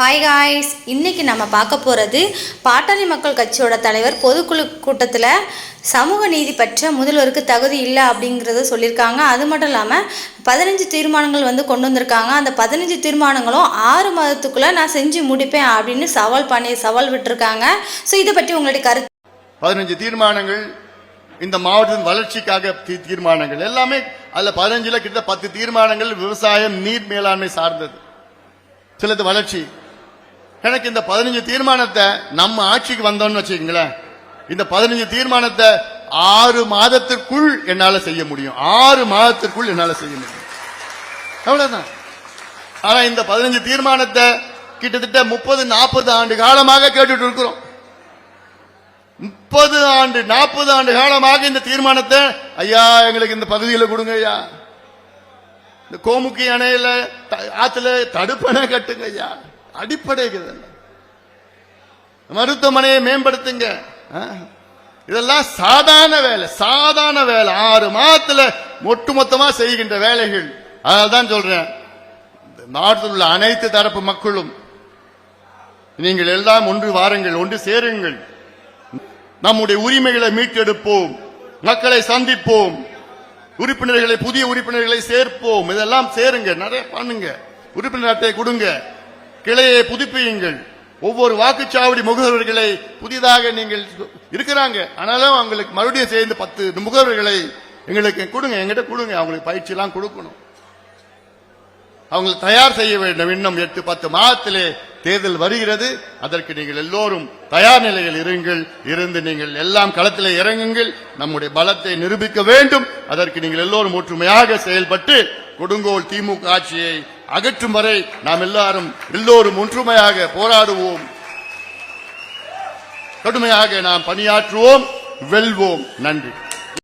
Hi guys இன்றைக்கி நம்ம பார்க்க போகிறது பாட்டாளி மக்கள் கட்சியோட தலைவர் பொதுக்குழு கூட்டத்தில் சமூக நீதி பற்ற முதல்வருக்கு தகுதி இல்லை அப்படிங்கிறத சொல்லியிருக்காங்க அது மட்டும் இல்லாமல் பதினஞ்சு தீர்மானங்கள் வந்து கொண்டு வந்திருக்காங்க. அந்த பதினஞ்சு தீர்மானங்களும் ஆறு மாதத்துக்குள்ளே நான் செஞ்சு முடிப்பேன் அப்படின்னு சவால் பண்ணி சவால் விட்டுருக்காங்க. ஸோ இதை பற்றி உங்களுடைய கருத்து? பதினஞ்சு தீர்மானங்கள் இந்த மாவட்டத்தின் வளர்ச்சிக்காக தீர்மானங்கள் எல்லாமே அதில் பதினஞ்சில் கிட்ட பத்து தீர்மானங்கள் விவசாயம் நீர் மேலாண்மை சார்ந்தது. சிலது வளர்ச்சி. எனக்கு இந்த பதினஞ்சு தீர்மானத்தை நம்ம ஆட்சிக்கு வந்தோம்னு வச்சுக்கீங்களேன். இந்த பதினஞ்சு தீர்மானத்தை ஆறு மாதத்திற்குள் என்னால செய்ய முடியும். ஆறு மாதத்திற்குள் என்னால செய்ய முடியும். அவ்வளவுதான். ஆனா இந்த பதினஞ்சு தீர்மானத்தை கிட்டத்தட்ட முப்பது நாற்பது ஆண்டு காலமாக கேட்டுட்டு இருக்கிறோம். முப்பது ஆண்டு நாற்பது ஆண்டு காலமாக இந்த தீர்மானத்தை ஐயா எங்களுக்கு இந்த பகுதியில் கொடுங்க ஐயா. இந்த கோமுக்கி அணையில த- ஆத்துல தடுப்பணை கட்டுங்க ஐயா. அடிப்படை இதெல்லாம். மருத்துவமனையை மேம்படுத்துங்க. ஆ? இதெல்லாம் சாதாரண வேலை சாதாரண வேலை. ஆறு மாதத்துல ஒட்டுமொத்தமா செய்கின்ற வேலைகள். அதான் சொல்றேன். இந்த நாட்டில் உள்ள அனைத்து தரப்பு மக்களும் நீங்கள் எல்லாம் ஒன்று வாருங்கள் ஒன்று சேருங்கள். நம்முடைய உரிமைகளை மீட்டெடுப்போம். மக்களை சந்திப்போம். உறுப்பினர்களை புதிய உறுப்பினர்களை சேர்ப்போம். இதெல்லாம் சேருங்க நிறைய பண்ணுங்க. உறுப்பினர் அட்டையை கொடுங்க. கிளையை புதுப்பியுங்கள். ஒவ்வொரு வாக்குச்சாவடி முகவர்களை புதிதாக நீங்கள் இருக்கிறாங்க. ஆனாலும் அவங்களுக்கு மறுபடியும் சேர்ந்து பத்து முகவர்களை எங்களுக்கு கொடுங்க. எங்கிட்ட கொடுங்க. அவங்களுக்கு பயிற்சி எல்லாம் கொடுக்கணும். அவங்களை தயார் செய்ய வேண்டும். இன்னும் எட்டு பத்து மாதத்திலே தேர்தல் வருகிறது. அதற்கு நீங்கள் எல்லோரும் தயார் நிலையில் இருங்கள். இருந்து நீங்கள் எல்லாம் களத்திலே இறங்குங்கள். நம்முடைய பலத்தை நிரூபிக்க வேண்டும். அதற்கு நீங்கள் எல்லோரும் ஒற்றுமையாக செயல்பட்டு கொடுங்கோல் திமுக ஆட்சியை அகற்றும் வரை நாம் எல்லாரும் எல்லோரும் ஒன்றுமையாக போராடுவோம். கடுமையாக நாம் பணியாற்றுவோம். வெல்வோம். நன்றி.